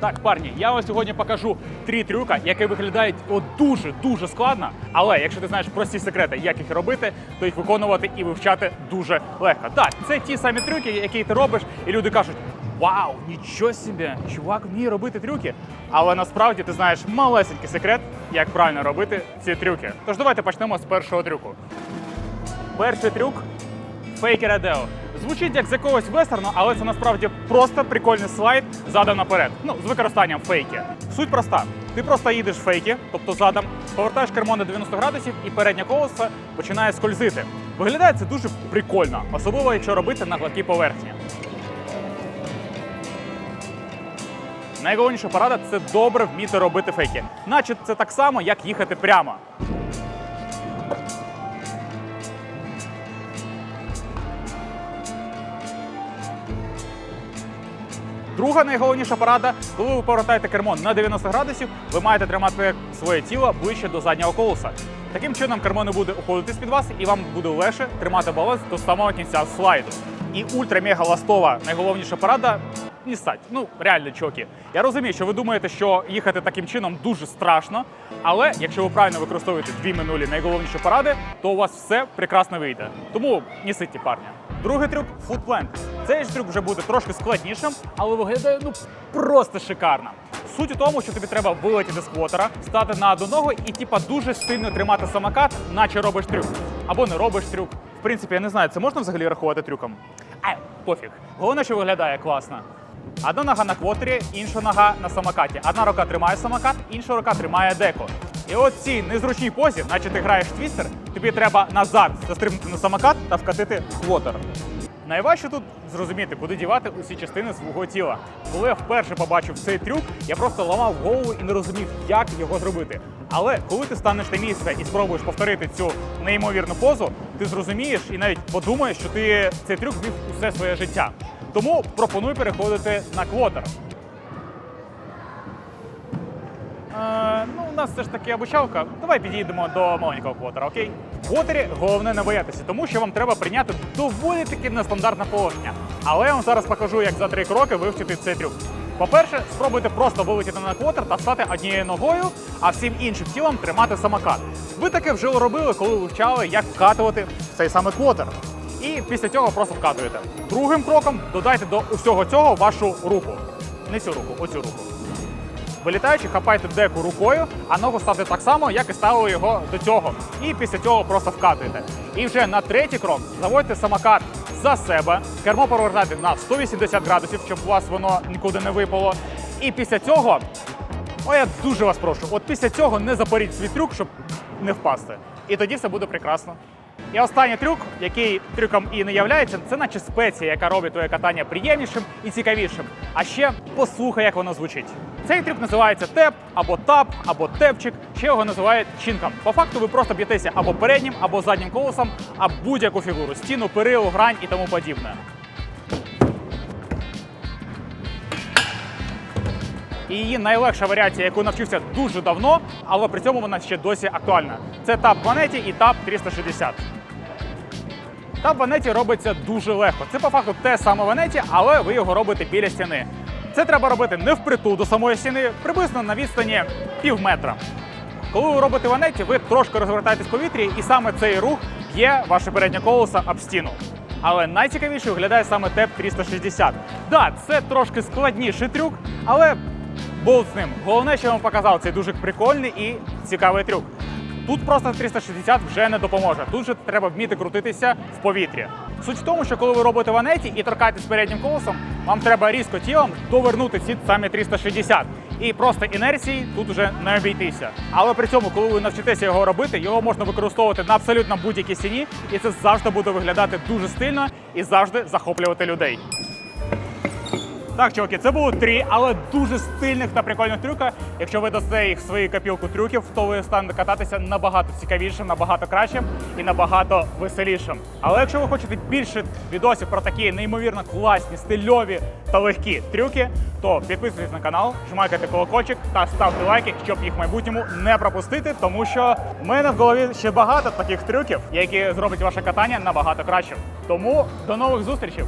Так, парні, я вам сьогодні покажу три трюка, які виглядають от дуже дуже складно. Але якщо ти знаєш прості секрети, як їх робити, то їх виконувати і вивчати дуже легко. Так, це ті самі трюки, які ти робиш, і люди кажуть: Вау, нічого собі, чувак вміє робити трюки. Але насправді ти знаєш малесенький секрет, як правильно робити ці трюки. Тож давайте почнемо з першого трюку. Перший трюк Фейкер Адео. Звучить як з якогось вестерну, але це насправді просто прикольний слайд задом наперед. Ну, з використанням фейки. Суть проста. Ти просто їдеш фейки, тобто задом, повертаєш кермо на 90 градусів і переднє колесо починає скользити. Виглядає це дуже прикольно, особливо якщо робити на гладкій поверхні. Найголовніша порада це добре вміти робити фейки. Наче це так само, як їхати прямо. Друга найголовніша порада, коли ви повертаєте кермо на 90 градусів, ви маєте тримати своє тіло ближче до заднього колеса. Таким чином кермо не буде уходити з-під вас, і вам буде легше тримати баланс до самого кінця слайду. І ультра-мега ластова найголовніша порада не стать. Ну, реально, чоки. Я розумію, що ви думаєте, що їхати таким чином дуже страшно, але якщо ви правильно використовуєте дві минулі найголовніші поради, то у вас все прекрасно вийде. Тому не сидьте, парня. Другий трюк футплент. Цей ж трюк вже буде трошки складнішим, але виглядає ну просто шикарно. Суть у тому, що тобі треба вилетіти з квотера, стати на одну ногу і типа дуже сильно тримати самокат, наче робиш трюк. Або не робиш трюк. В принципі, я не знаю, це можна взагалі рахувати трюком? А, пофіг. Головне, що виглядає класно. Одна нога на квотері, інша нога на самокаті. Одна рука тримає самокат, інша рука тримає деко. І от цій незручній позі, наче ти граєш твістер, тобі треба назад застрибнути на самокат та вкатити квотер. Найважче тут зрозуміти, куди дівати усі частини свого тіла. Коли я вперше побачив цей трюк, я просто ламав голову і не розумів, як його зробити. Але коли ти станеш на місце і спробуєш повторити цю неймовірну позу, ти зрозумієш і навіть подумаєш, що ти цей трюк вів усе своє життя. Тому пропоную переходити на квотер. Нас все ж таки обучалка. Давай підійдемо до маленького квотера, окей? В квотері головне не боятися, тому що вам треба прийняти доволі таки нестандартне положення. Але я вам зараз покажу, як за три кроки вивчити цей трюк. По-перше, спробуйте просто вилетіти на квотер та стати однією ногою, а всім іншим тілом тримати самокат. Ви таке вже робили, коли вивчали, як вкатувати цей саме квотер. І після цього просто вкатуєте. Другим кроком додайте до усього цього вашу руку. Не цю руку, оцю руку. Вилітаючи, хапайте деку рукою, а ногу ставте так само, як і ставили його до цього. І після цього просто вкатуєте. І вже на третій крок заводьте самокат за себе, кермо повертайте на 180 градусів, щоб у вас воно нікуди не випало. І після цього, о, я дуже вас прошу, от після цього не запоріть свій трюк, щоб не впасти. І тоді все буде прекрасно. І останній трюк, який трюком і не являється, це наче спеція, яка робить твоє катання приємнішим і цікавішим. А ще послухай, як воно звучить. Цей трюк називається теп, або тап, або тепчик. Ще його називають чинком. По факту ви просто б'єтеся або переднім, або заднім колесом, а будь-яку фігуру стіну, перилу, грань і тому подібне. І її найлегша варіація, яку навчився дуже давно, але при цьому вона ще досі актуальна. Це тап Ванеті і тап 360. Тап Ванеті робиться дуже легко. Це по факту те саме Ванеті, але ви його робите біля стіни. Це треба робити не впритул до самої стіни, приблизно на відстані пів метра. Коли ви робите ванеті, ви трошки розвертаєтесь в повітрі, і саме цей рух б'є ваше переднє колесо об стіну. Але найцікавіше виглядає саме ТЕП 360. Да, це трошки складніший трюк, але болт з ним. Головне, що я вам показав, це дуже прикольний і цікавий трюк. Тут просто 360 вже не допоможе. Тут же треба вміти крутитися в повітрі. Суть в тому, що коли ви робите ванеті і торкаєтесь переднім колесом, вам треба різко тілом довернути ці самі 360. І просто інерції тут вже не обійтися. Але при цьому, коли ви навчитеся його робити, його можна використовувати на абсолютно будь-якій стіні, і це завжди буде виглядати дуже стильно і завжди захоплювати людей. Так, чуваки, це було три, але дуже стильних та прикольних трюка. Якщо ви дасте їх в свою копілку трюків, то ви станете кататися набагато цікавішим, набагато кращим і набагато веселішим. Але якщо ви хочете більше відосів про такі неймовірно класні, стильові та легкі трюки, то підписуйтесь на канал, жмакайте колокольчик та ставте лайки, щоб їх в майбутньому не пропустити, тому що в мене в голові ще багато таких трюків, які зроблять ваше катання набагато кращим. Тому до нових зустрічей!